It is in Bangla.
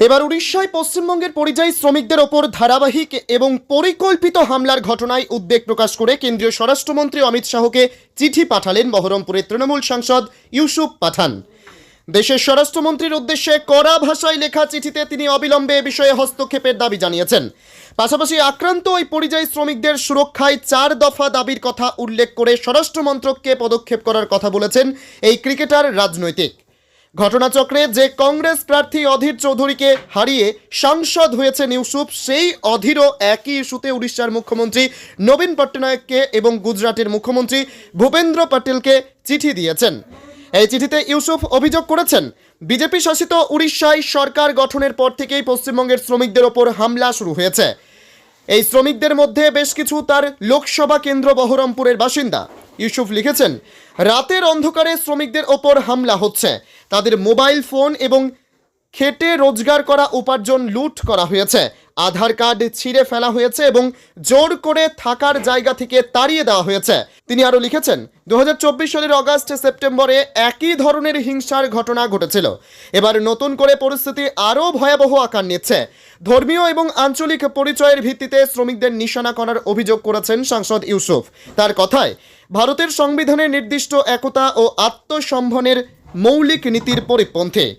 এবার উড়িষ্যায় পশ্চিমবঙ্গের পরিযায়ী শ্রমিকদের ওপর ধারাবাহিক এবং পরিকল্পিত হামলার ঘটনায় উদ্বেগ প্রকাশ করে কেন্দ্রীয় স্বরাষ্ট্রমন্ত্রী অমিত শাহকে চিঠি পাঠালেন বহরমপুরের তৃণমূল সাংসদ ইউসুফ পাঠান। দেশের স্বরাষ্ট্রমন্ত্রীর উদ্দেশ্যে কড়া ভাষায় লেখা চিঠিতে তিনি অবিলম্বে এ বিষয়ে হস্তক্ষেপের দাবি জানিয়েছেন। পাশাপাশি আক্রান্ত ওই পরিযায়ী শ্রমিকদের সুরক্ষায় চার দফা দাবির কথা উল্লেখ করে স্বরাষ্ট্র মন্ত্রককে পদক্ষেপ করার কথা বলেছেন এই ক্রিকেটার রাজনৈতিক। ঘটনাচক্রে যে কংগ্রেস প্রার্থী অধীর চৌধুরীকে হারিয়ে সাংসদ হয়েছেন ইউসুফ সেই অধীরও একই ইস্যুতে উড়িষ্যার মুখ্যমন্ত্রী নবীন পট্টনায়ককে এবং গুজরাটের মুখ্যমন্ত্রী ভূপেন্দ্র পটেলকে চিঠি দিয়েছেন। এই চিঠিতে ইউসুফ অভিযোগ করেছেন, বিজেপি শাসিত উড়িষ্যায় সরকার গঠনের পর থেকেই পশ্চিমবঙ্গের শ্রমিকদের ওপর হামলা শুরু হয়েছে। এই শ্রমিকদের মধ্যে বেশ কিছু তার লোকসভা কেন্দ্র বহরমপুরের বাসিন্দা। ইউসুফ লিখেছেন, রাতের অন্ধকারে শ্রমিকদের ওপর হামলা হচ্ছে। তাদের মোবাইল ফোন এবং খেটে রোজগার করা উপার্জন লুট করা হয়েছে। আধার কার্ড ছিঁড়ে ফেলা হয়েছে এবং জোর করে থাকার জায়গা থেকে তাড়িয়ে দেওয়া হয়েছে। তিনি আরও লিখেছেন, দুহাজার চব্বিশ সালের অগাস্ট সেপ্টেম্বরে একই ধরনের হিংসার ঘটনা ঘটেছিল। এবার নতুন করে পরিস্থিতি আরও ভয়াবহ আকার নিচ্ছে। ধর্মীয় এবং আঞ্চলিক পরিচয়ের ভিত্তিতে শ্রমিকদের নিশানা করার অভিযোগ করেছেন সাংসদ ইউসুফ। তার কথায়, ভারতের সংবিধানে নির্দিষ্ট একতা ও আত্মসম্ভনের মৌলিক নীতির পরিপন্থী।